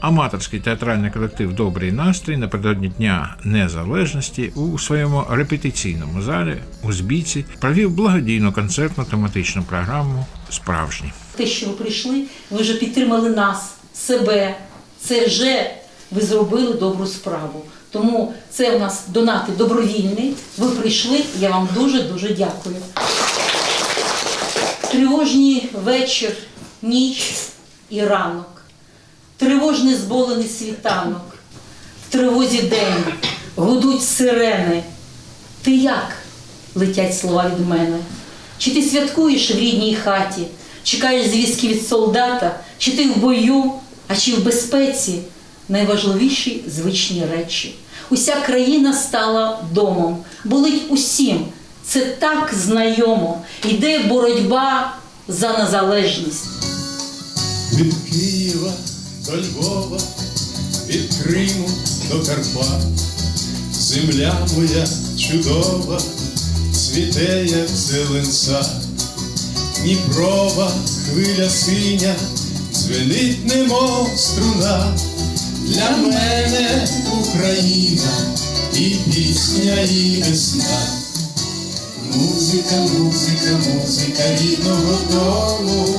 Аматорський театральний колектив Добрий настрій напередодні Дня Незалежності у своєму репетиційному залі у Збійці провів благодійну концертну тематичну програму Справжні. те, що ви прийшли, ви вже підтримали нас, себе. Це вже ви зробили добру справу. Тому це у нас донати добровільні. Ви прийшли, я вам дуже дуже дякую. Тривожні вечір, ніч і ранок. Тривожний зболений світанок. В тривозі день гудуть сирени. Ти як? летять слова від мене. Чи ти святкуєш в рідній хаті, чекаєш звістки від солдата, чи ти в бою, а чи в безпеці найважливіші звичні речі. Уся країна стала домом, болить усім. Це так знайомо. Йде боротьба за незалежність. від Києва до Львова, від Криму до Карпат, земля моя чудова, цвіте, як зелен Дніпрова хвиля синя, дзвенить немов струна, для мене Україна і пісня, і весна. Музика, музика, музика рідного дому.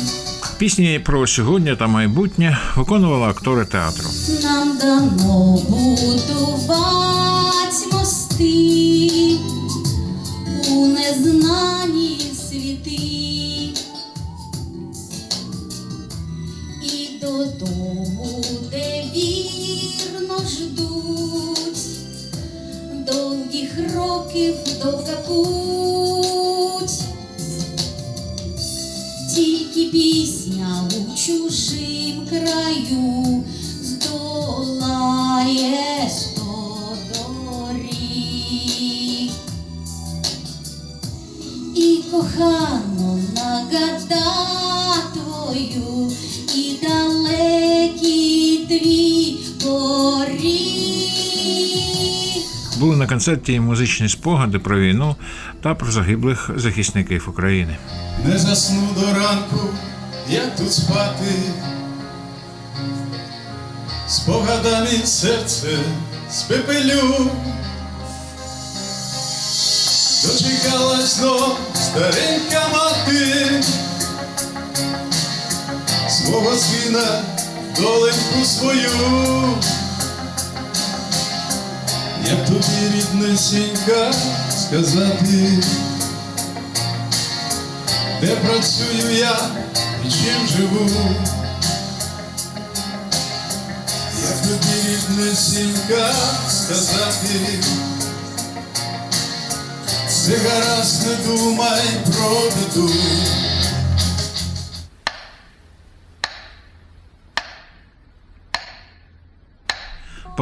Пісні про сьогодні та майбутнє виконували актори театру. Нам дано будувати мости у незнані світи і додому, де вірно ждуть довгих років довга путь. Тільки пісня у чужим краю здолає сто доріг. І кохано нагада твою, і далекий Були на концерті музичні спогади про війну та про загиблих захисників України. Не засну до ранку, як тут спати, спогадами серце спепелю. Дочекалась знов старенька мати, свого сина, доленьку свою. Тобі ріднесенька сказати, де працюю я і чим живу. Як тобі ріднесенька сказати, все гаразд не думай про біду.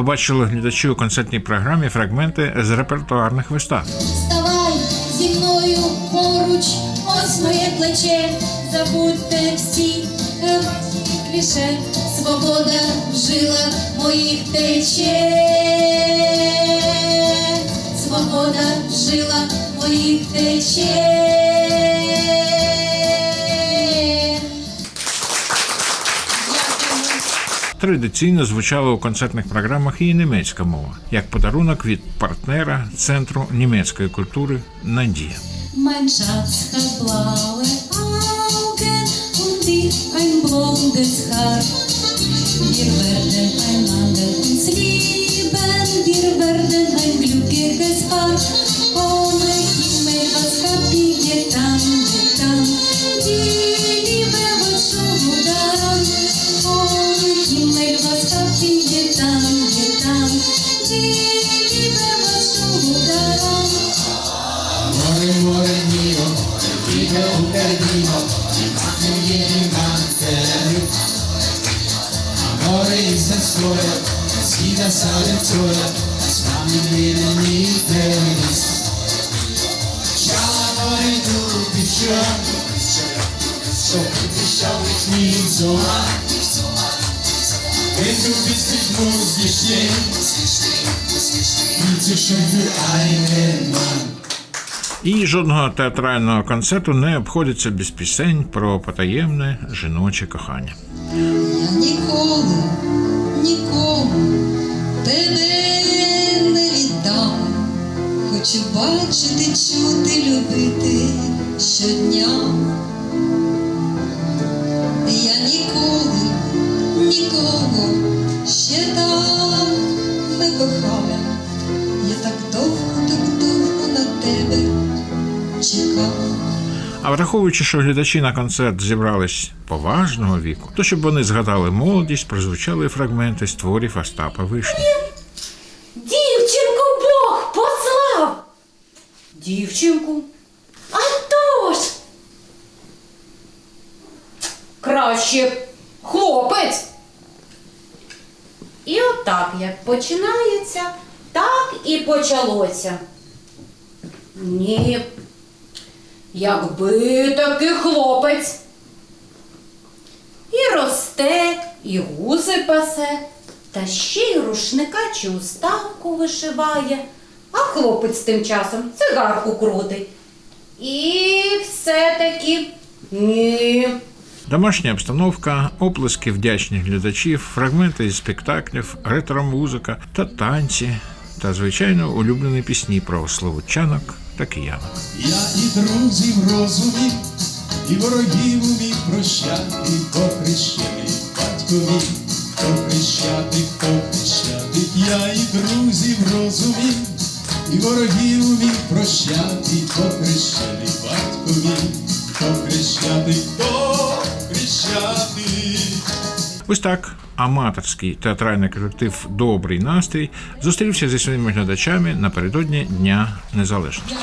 Побачили глядачі у концертній програмі фрагменти з репертуарних вистав. Вставай зі мною поруч, ось моє плече, забудьте всі ваші кліше, свобода в жилах моїх тече, свобода в жилах моїх тече. Традиційно звучала у концертних програмах і німецька мова, як подарунок від партнера Центру німецької культури Надія. Mein Schatz hat Liebe und Berlino, die packen wir im Ganzen mit. Amore ist das Feuer, das wie das alle teuer, das man im Leben nicht vergisst. Ja, Amore, du bist schön, so kritisch schau ich nie so an. Wenn du bist, ich muss gestehen, viel zu schön für einen Mann. І жодного театрального концерту не обходиться без пісень про потаємне жіноче кохання. Я ніколи, нікому тебе не віддам. Хочу бачити, чути, любити щодня. А враховуючи, що глядачі на концерт зібрались поважного віку, то щоб вони згадали молодість, прозвучали фрагменти з творів Остапа Вишні. Дівчинку Бог послав. Дівчинку? А то ж. Краще хлопець. І отак, як починається, так і почалося. Ні. Якби таки хлопець. І росте, і гузи пасе, та ще й рушника чи уставку вишиває, а хлопець тим часом цигарку крутить. І все-таки ні. Домашня обстановка, оплески вдячних глядачів, фрагменти із спектаклів, ретро-музика та танці, та, звичайно, улюблені пісні про словучанок і я. Я і друзів розумів, і ворогів умів прощати, хто хрещений батькові, хто хрещати, я і друзів розумів, і ворогів умів прощати, хто хрещений батькові, хрещати. Ось так аматорський театральний колектив Добрий настрій зустрівся зі своїми глядачами напередодні Дня Незалежності.